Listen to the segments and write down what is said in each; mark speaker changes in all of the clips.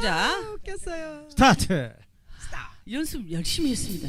Speaker 1: 남자
Speaker 2: 웃겼어요.
Speaker 3: 스타트.
Speaker 1: 연습 열심히 했습니다.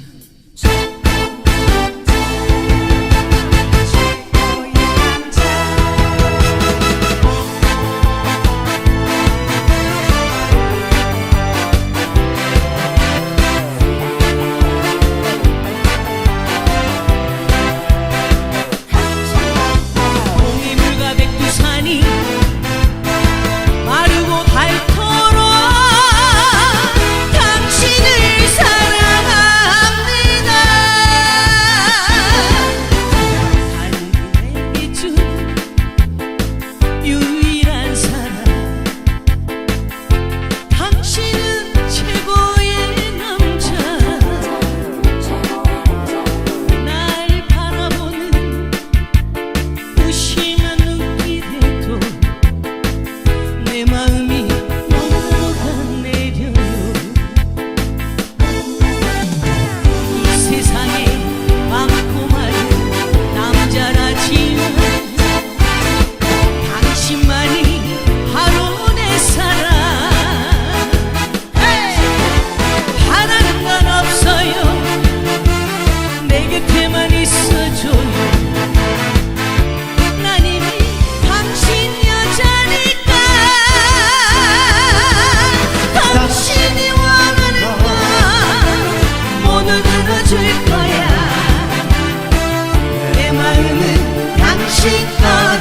Speaker 1: 내 마음은 당신 거니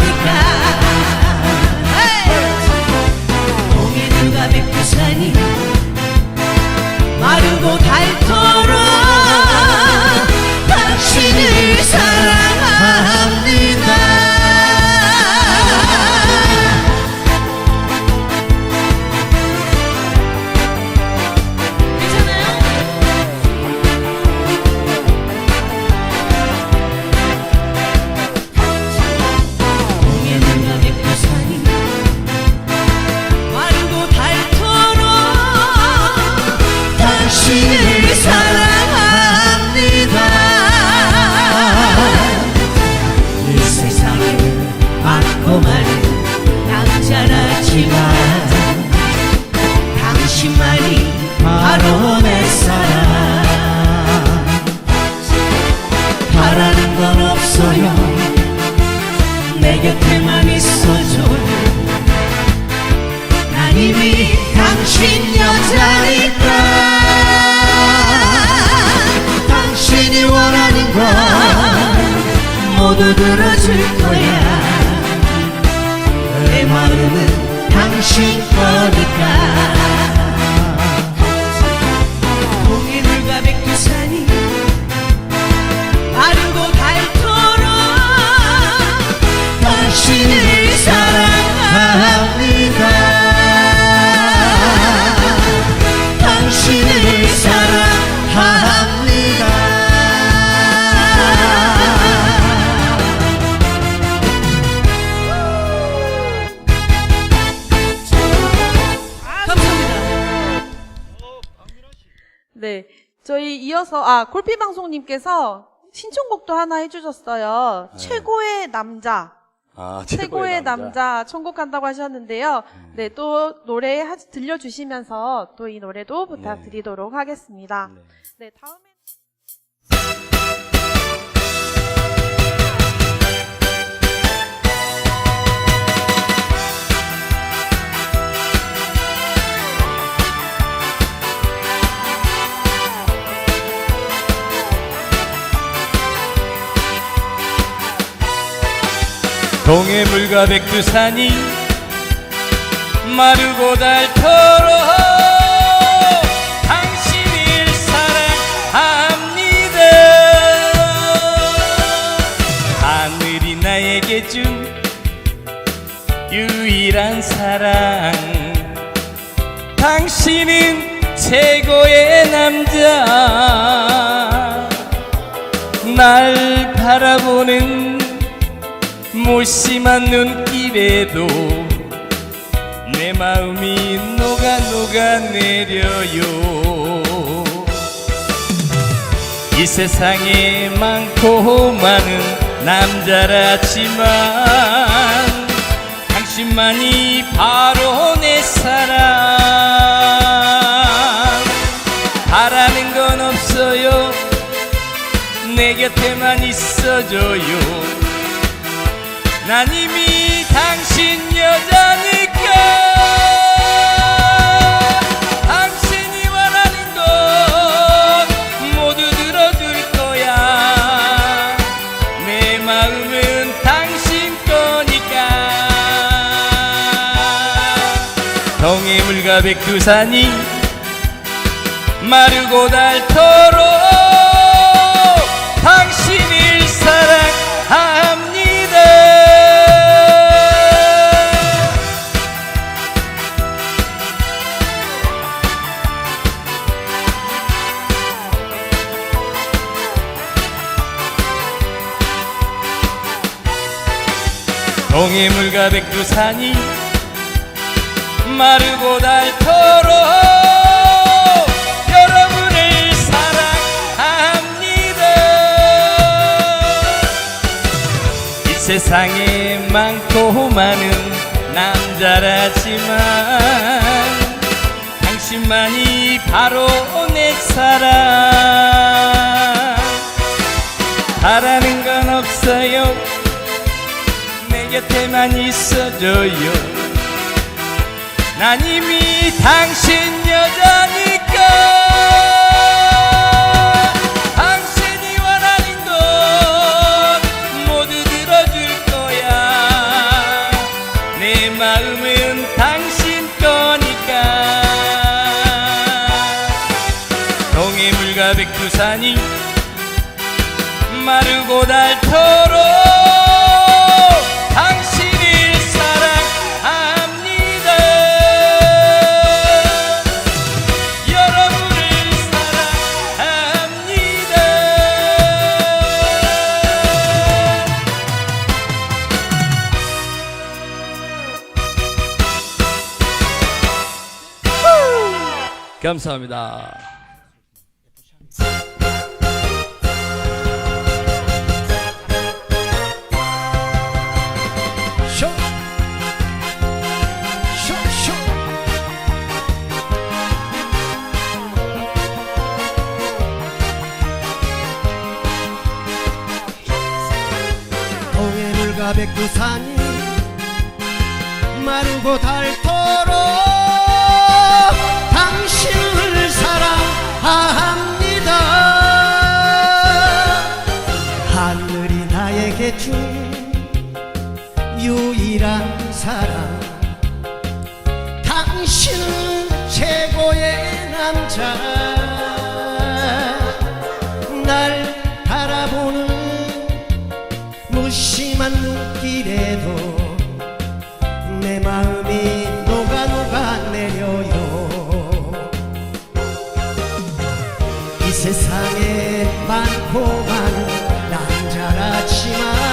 Speaker 1: 당신 여자니까. 당신이 원하는 건 모두 들어줄 거야. 내 마음은 당신 거니까
Speaker 2: 네. 저희 이어서, 아, 골피방송님께서 신청곡도 하나 해주셨어요. 최고의 남자.
Speaker 4: 아,
Speaker 2: 최고의 남자 선곡한다고 하셨는데요. 네, 또 노래 하- 들려주시면서 또 이 노래도 부탁드리도록 하겠습니다. 네, 다음에.
Speaker 5: 동해물과 백두산이 마르고 닳도록 당신을 사랑합니다. 하늘이 나에게 준 유일한 사랑. 당신은 최고의 남자. 날 바라보는 무심한 눈길에도 내 마음이 녹아 녹아 내려요. 이 세상에 많고 많은 남자라지만 당신만이 바로 내 사랑. 바라는 건 없어요. 내 곁에만 있어줘요. 난 이미 당신 여자니까. 당신이 원하는 것 모두 들어줄 거야. 내 마음은 당신 거니까. 동해물과 백두산이 마르고 닳도록 동해물과 백두산이 마르고 닳도록 여러분을 사랑합니다. 이 세상에 많고 많은 남자라지만 당신만이 바로 내 사랑. 바라는 건 없어요. 내 곁에만 있어줘요. 난 이미 당신 여자니까. 당신이 원하는 것 모두 들어줄 거야. 내 마음은 당신 거니까. 동해물과 백두산이 마르고 닳도록 감사합니다.
Speaker 3: 백두산이 마르고 닳도록 사랑. 당신은 최고의 남자. 날 바라보는 무심한 눈길에도 내 마음이 녹아 녹아 내려요. 이 세상에 많고 많은 남자라지만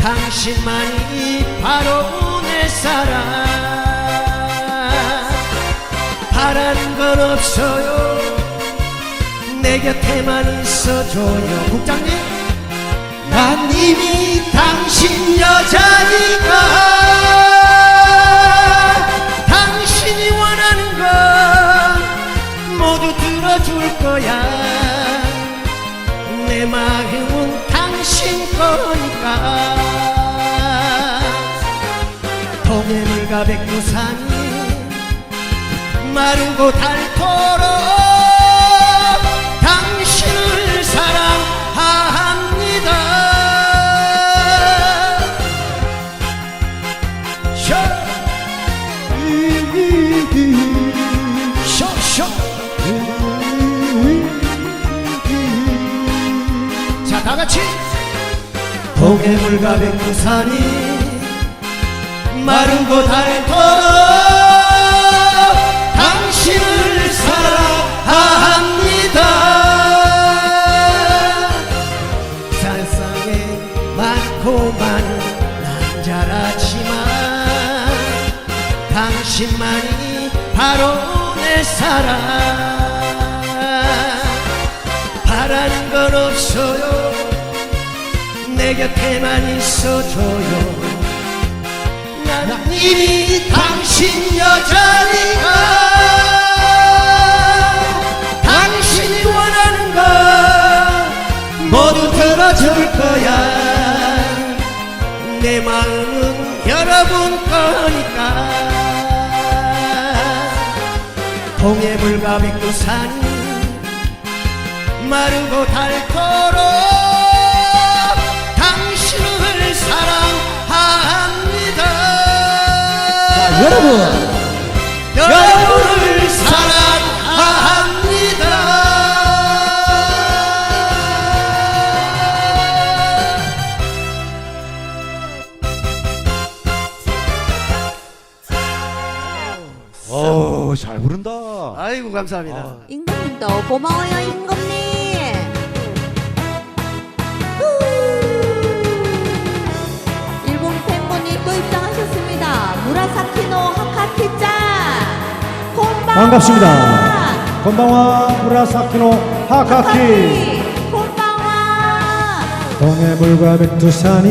Speaker 3: 당신만이 바로 내 사랑. 바라는 건 없어요. 내 곁에만 있어줘요. 국장님 난 이미 당신 여자니까. 당신이 원하는 건 모두 들어줄 거야. 내 마음은 당신 거니까 백두산이 마르고 닳도록 당신을 사랑합니다 쇼! 쇼! 쇼! 자, 다 같이 동해물과 백두산이 마르고 닳도록 당신을 사랑합니다. 세상에 많고 많은 남자라지만 당신만이 바로 내 사랑. 바라는 건 없어요. 내 곁에만 있어줘요 난 이미 당신 여자니까. 당신이 원하는 건 들어줄 거야. 내 마음은 여러분 거니까. 동해 물과 백두산이 마르고 닳도록
Speaker 4: 여러분
Speaker 3: 여러분을 사랑합니다.
Speaker 4: 오, 잘 부른다.
Speaker 3: 아이고 감사합니다.
Speaker 6: 임금님도 고마워요 임금님 사키노 하카키짱. 곤방와
Speaker 4: 반갑습니다. 건방와 무라사키노 하카키.
Speaker 6: 곤방와
Speaker 4: 동해물과 백두산이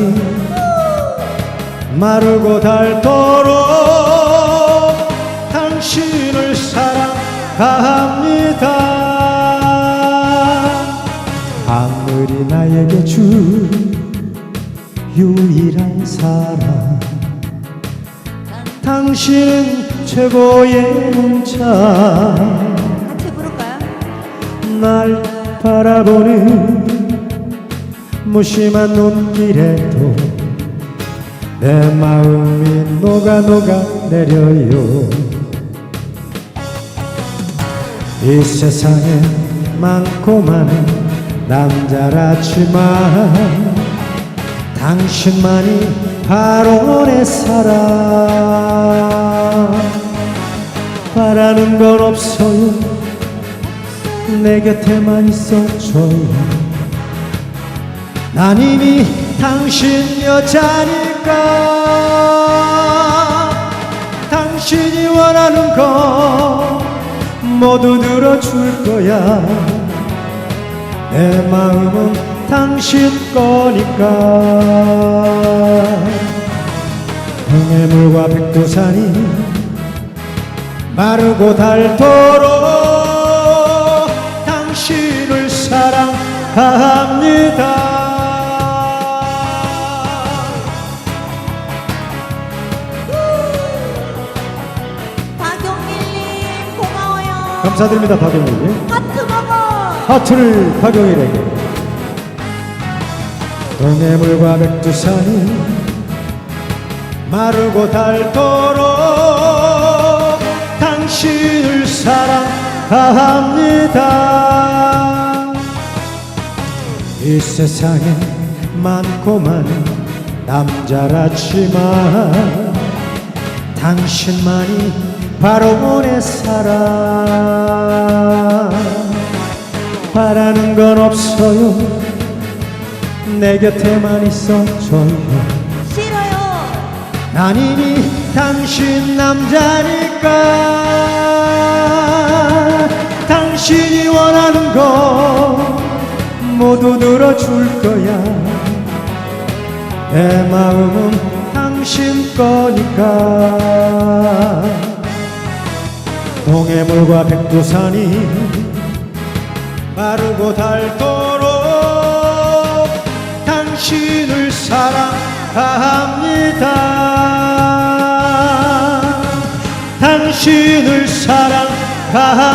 Speaker 4: 마르고 닳도록 당신을 사랑합니다. 하늘이 나에게 준 유일한 사랑 당신은 최고의 문자
Speaker 6: 같이 부를까요?
Speaker 4: 날 바라보는 무심한 눈길에도 내 마음이 녹아 녹아 내려요 이 세상에 많고 많은 남자라지만 당신만이 바로 내 사랑. 바라는 건 없어요. 내 곁에만 있어줘요. 난 이미 당신 여자니까. 당신이 원하는 거 모두 들어줄 거야. 내 마음은 당신 거니까 동해물과 백두산이 마르고 닳도록 당신을 사랑합니다.
Speaker 6: 박용일님 고마워요
Speaker 4: 감사드립니다, 박영일님.
Speaker 6: 하트 먹어
Speaker 4: 하트를 박영일에게. 동해물과 백두산이 마르고 닳도록 당신을 사랑합니다. 이 세상에 많고 많은 남자라지만 당신만이 바로 내 사랑 바라는 건 없어요. 내 곁에만
Speaker 6: 있어줘요
Speaker 4: 난 이미 당신 남자니까. 당신이 원하는 거 모두 들어줄 거야. 내 마음은 당신 거니까. 동해물과 백두산이 마르고 닳도록 당신을 사랑 합니다. 당신을 사랑합니다.